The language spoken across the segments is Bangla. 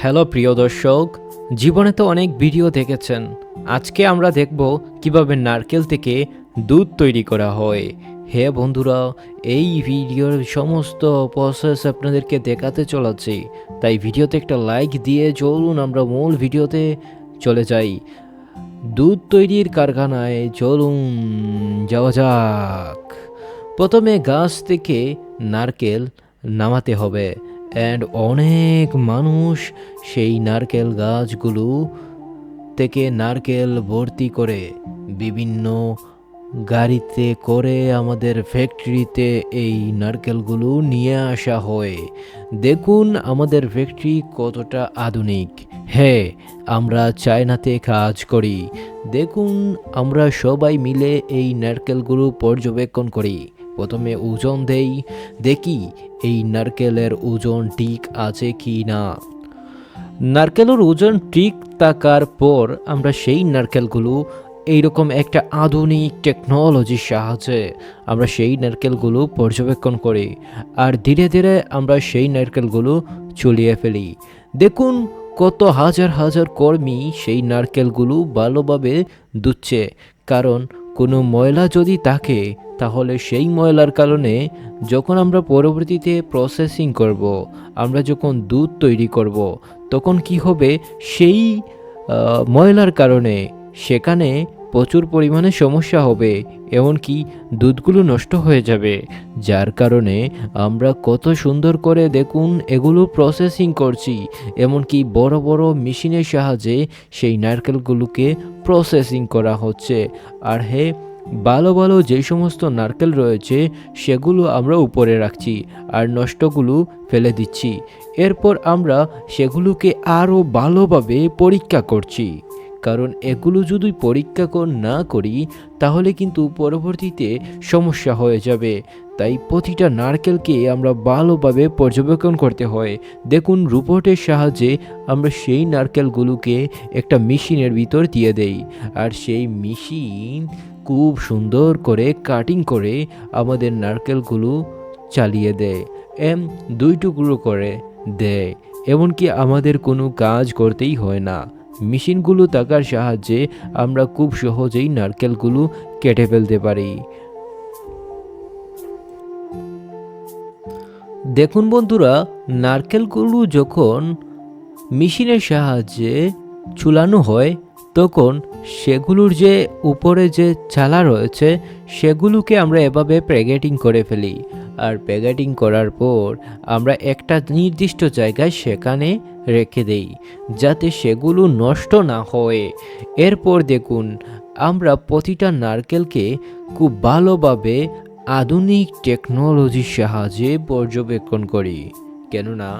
হ্যালো প্রিয় দর্শক, জীবনে তো অনেক ভিডিও দেখেছেন। আজকে আমরা দেখব কীভাবে নারকেল থেকে দুধ তৈরি করা হয়। হে বন্ধুরা, এই ভিডিওর সমস্ত প্রসেস আপনাদেরকে দেখাতে চলেছি। তাই ভিডিওতে একটা লাইক দিয়ে চলুন, আমরা মূল ভিডিওতে চলে যাই। দুধ তৈরির কারখানায় চলুন, যাওয়া যাক। প্রথমে গাছ থেকে নারকেল নামাতে হবে। অ্যান্ড অনেক মানুষ সেই নারকেল গাছগুলো থেকে নারকেল ভর্তি করে বিভিন্ন গাড়িতে করে আমাদের ফ্যাক্টরিতে এই নারকেলগুলো নিয়ে আসা হয়। দেখুন আমাদের ফ্যাক্টরি কতটা আধুনিক। হ্যাঁ আমরা চায়নাতে কাজ করি। দেখুন আমরা সবাই মিলে এই নারকেলগুলো পর্যবেক্ষণ করি। প্রথমে ওজন দেই, দেখি এই নারকেলের ওজন ঠিক আছে কি না। নারকেলের ওজন ঠিক থাকার পর আমরা সেই নারকেলগুলো, এইরকম একটা আধুনিক টেকনোলজির সাহায্যে আমরা সেই নারকেলগুলো পর্যবেক্ষণ করি আর ধীরে ধীরে আমরা সেই নারকেলগুলো চলিয়ে ফেলি। দেখুন কত হাজার হাজার কর্মী সেই নারকেলগুলো ভালোভাবে দুচ্ছে কারণ কোনো ময়লা যদি থাকে তাহলে সেই ময়লার কারণে যখন আমরা পরবর্তীতে প্রসেসিং করব, আমরা যখন দুধ তৈরি করব, তখন কি হবে? সেই ময়লার কারণে সেখানে প্রচুর পরিমাণে সমস্যা হবে, এমনকি দুধগুলো নষ্ট হয়ে যাবে। যার কারণে আমরা কত সুন্দর করে দেখুন এগুলো প্রসেসিং করছি, এমনকি বড় বড় মেশিনের সাহায্যে সেই নারকেলগুলোকে প্রসেসিং করা হচ্ছে। আর হে ভালো ভালো যে সমস্ত নারকেল রয়েছে, সেগুলো আমরা উপরে রাখছি আর নষ্টগুলো ফেলে দিচ্ছি। এরপর আমরা সেগুলোকে আরও ভালোভাবে পরীক্ষা করছি। কারণ এগুলো যদি পরীক্ষা না করি, তাহলে কিন্তু পরবর্তীতে সমস্যা হয়ে যাবে। তাই প্রতিটা নারকেলকে আমরা ভালোভাবে পর্যবেক্ষণ করতে হয়। দেখুন, রোবটের সাহায্যে আমরা সেই নারকেলগুলোকে একটা মেশিনের ভিতর দিয়ে দেই। আর সেই মেশিন খুব সুন্দর করে কাটিং করে আমাদের নারকেলগুলো চালিয়ে দেয়, এম, দুই টুকরো করে দেয়। এমনকি আমাদের কোনো কাজ করতেই হয় না। মেশিনগুলো থাকার সাহায্যে আমরা খুব সহজেই নারকেলগুলো কেটে ফেলতে পারি। দেখুন বন্ধুরা, নারকেলগুলো যখন মেশিনের সাহায্যে চুলানো হয়, তখন সেগুলোর যে উপরে যে চালা রয়েছে, সেগুলোকে আমরা এভাবে প্যাকেটিং করে ফেলি। আর প্যাকেটিং করার পর আমরা একটা নির্দিষ্ট জায়গায় সেখানে রেখে দেই, যাতে সেগুলো নষ্ট না হয়। এরপর দেখুন, আমরা প্রতিটা নারকেলকে খুব ভালোভাবে আধুনিক টেকনোলজির সাহায্যে পর্যবেক্ষণ করি। কেননা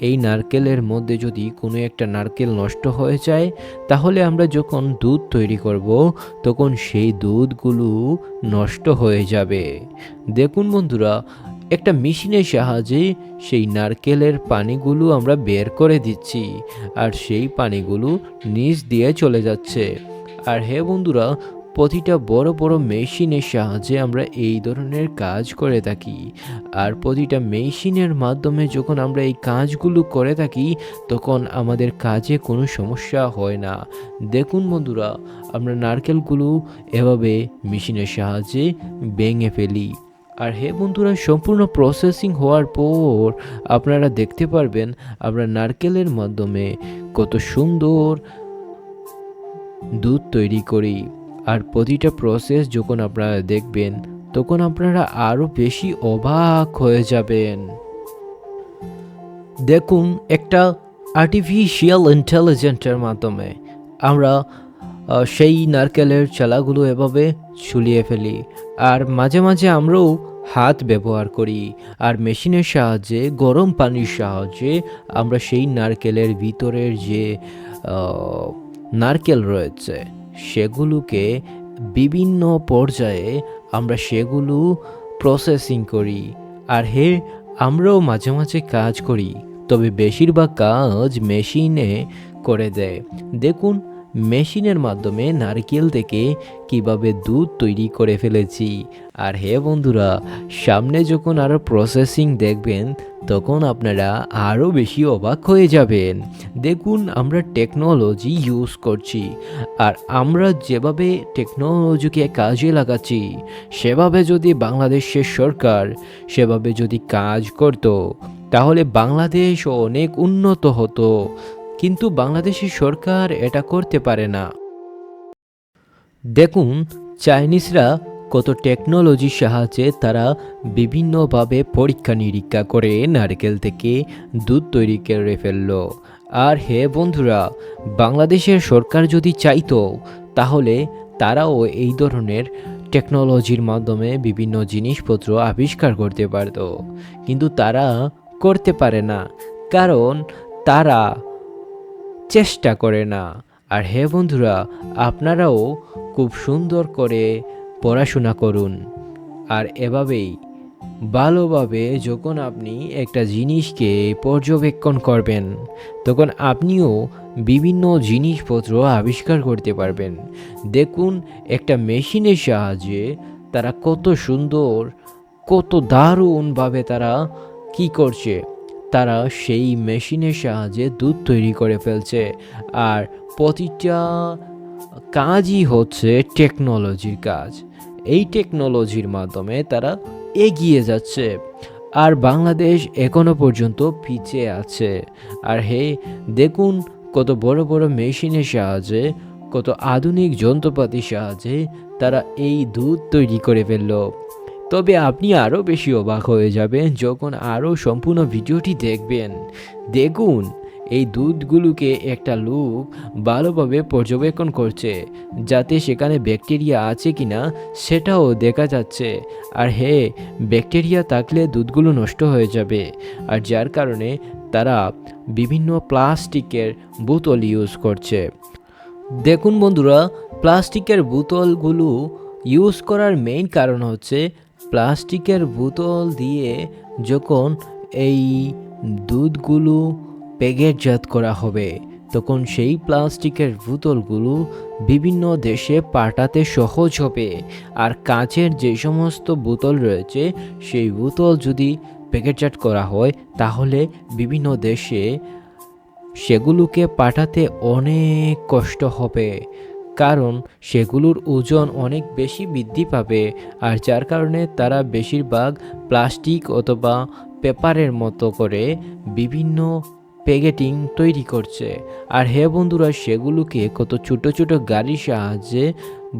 এই নারকেলের মধ্যে যদি কোনো একটা নারকেল নষ্ট হয়ে যায়, তাহলে আমরা যখন দুধ তৈরি করব, তখন সেই দুধগুলো নষ্ট হয়ে যাবে। দেখুন বন্ধুরা, একটা মেশিনের সাহায্যে সেই নারকেলের পানিগুলো আমরা বের করে দিচ্ছি, আর সেই পানিগুলো নিচ দিয়ে চলে যাচ্ছে। আর হে বন্ধুরা প্রতিটা বড় বড় মেশিনের সাহায্যে আমরা এই ধরনের কাজ করে থাকি। আর প্রতিটা মেশিনের মাধ্যমে যখন আমরা এই কাজগুলো করে থাকি, তখন আমাদের কাজে কোনো সমস্যা হয় না। দেখুন বন্ধুরা, আমরা নারকেলগুলো এভাবে মেশিনের সাহায্যে ভেঙে ফেলি। আর হে বন্ধুরা, সম্পূর্ণ প্রসেসিং হওয়ার পর আপনারা দেখতে পারবেন, আমরা নারকেলের মাধ্যমে কত সুন্দর দুধ তৈরি করি। আর প্রতিটা প্রসেস যখন আপনারা দেখবেন, তখন আপনারা আরও বেশি অবাক হয়ে যাবেন। দেখুন একটা আর্টিফিশিয়াল ইন্টেলিজেন্টের মাধ্যমে আমরা সেই নারকেলের চালাগুলো এভাবে ছুলিয়ে ফেলি আর মাঝে মাঝে আমরাও হাত ব্যবহার করি আর মেশিনের সাহায্যে, গরম পানির সাহায্যে আমরা সেই নারকেলের ভিতরের যে নারকেল রয়েছে সেগুলোকে বিভিন্ন পর্যায়ে আমরা সেগুলো প্রসেসিং করি। আর হে, আমরাও মাঝে মাঝে কাজ করি। তবে বেশিরভাগ কাজ মেশিনে করে দেয়। দেখুন মেশিনের মাধ্যমে নারকেল থেকে কীভাবে দুধ তৈরি করে ফেলেছি। আর হে বন্ধুরা, সামনে যখন আরও প্রসেসিং দেখবেন, তখন আপনারা আরও বেশি অবাক হয়ে যাবেন। দেখুন, আমরা টেকনোলজি ইউজ করছি। আর আমরা যেভাবে টেকনোলজিকে কাজে লাগাচ্ছি, সেভাবে যদি বাংলাদেশের সরকার সেভাবে যদি কাজ করত, তাহলে বাংলাদেশ অনেক উন্নত হতো। কিন্তু বাংলাদেশের সরকার এটা করতে পারে না। দেখুন, চাইনিজরা কত টেকনোলজির সাহায্যে তারা বিভিন্নভাবে পরীক্ষা নিরীক্ষা করে নারকেল থেকে দুধ তৈরি করে ফেলল। আর হে বন্ধুরা, বাংলাদেশের সরকার যদি চাইতো, তাহলে তারাও এই ধরনের টেকনোলজির মাধ্যমে বিভিন্ন জিনিসপত্র আবিষ্কার করতে পারতো। কিন্তু তারা করতে পারে না। কারণ তারা চেষ্টা করে না। আর হে বন্ধুরা, আপনারাও খুব সুন্দর করে পড়াশোনা করুন। আর এভাবেই ভালোভাবে যখন আপনি একটা জিনিসকে পর্যবেক্ষণ করবেন, তখন আপনিও বিভিন্ন জিনিসপত্র আবিষ্কার করতে পারবেন। দেখুন, একটা মেশিনের সাহায্যে তারা কত সুন্দর, কত দারুণভাবে তারা কি করছে। তারা সেই মেশিনের সাহায্যে দুধ তৈরি করে ফেলছে। আর প্রতিটা কাজই হচ্ছে টেকনোলজির কাজ। এই টেকনোলজির মাধ্যমে তারা এগিয়ে যাচ্ছে। আর বাংলাদেশ এখনও পর্যন্ত পিছিয়ে আছে। আর হে, দেখুন কত বড় বড় মেশিনের সাহায্যে, কত আধুনিক যন্ত্রপাতির সাহায্যে তারা এই দুধ তৈরি করে ফেলল। তবে আপনি আরও বেশি অবাক হয়ে যাবেন যখন আরও সম্পূর্ণ ভিডিওটি দেখবেন। দেখুন, এই দুধগুলোকে একটা লোক ভালোভাবে পর্যবেক্ষণ করছে, যাতে সেখানে ব্যাকটেরিয়া আছে কিনা সেটাও দেখা যাচ্ছে। আর হে ব্যাকটেরিয়া থাকলে দুধগুলো নষ্ট হয়ে যাবে, আর যার কারণে তারা বিভিন্ন প্লাস্টিকের বোতল ইউজ করছে। দেখুন বন্ধুরা, প্লাস্টিকের বোতলগুলো ইউজ করার মেইন কারণ হচ্ছে প্লাস্টিকের বোতল দিয়ে যখন এই দুধগুলো প্যাকেটজাত করা হবে, তখন সেই প্লাস্টিকের বোতলগুলো বিভিন্ন দেশে পাঠাতে সহজ হবে। আর কাঁচের যে সমস্ত বোতল রয়েছে, সেই বোতল যদি প্যাকেটজাত করা হয়, তাহলে বিভিন্ন দেশে সেগুলোকে পাঠাতে অনেক কষ্ট হবে। কারণ সেগুলোর ওজন অনেক বেশি বৃদ্ধি পাবে, আর যার কারণে তারা বেশিরভাগ প্লাস্টিক অথবা পেপারের মতো করে বিভিন্ন প্যাকেটিং তৈরি করছে। আর হে বন্ধুরা, সেগুলোকে কত ছোট ছোট গাড়ির সাহায্যে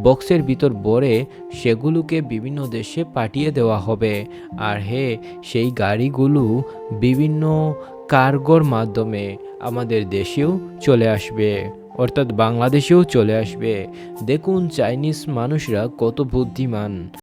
বক্সের ভিতর ভরে সেগুলোকে বিভিন্ন দেশে পাঠিয়ে দেওয়া হবে। আর হে, সেই গাড়িগুলো বিভিন্ন কার্গোর মাধ্যমে আমাদের দেশেও চলে আসবে। অর্থাৎ বাংলাদেশেও চলে আসবে। দেখুন চাইনিজ মানুষরা কত বুদ্ধিমান।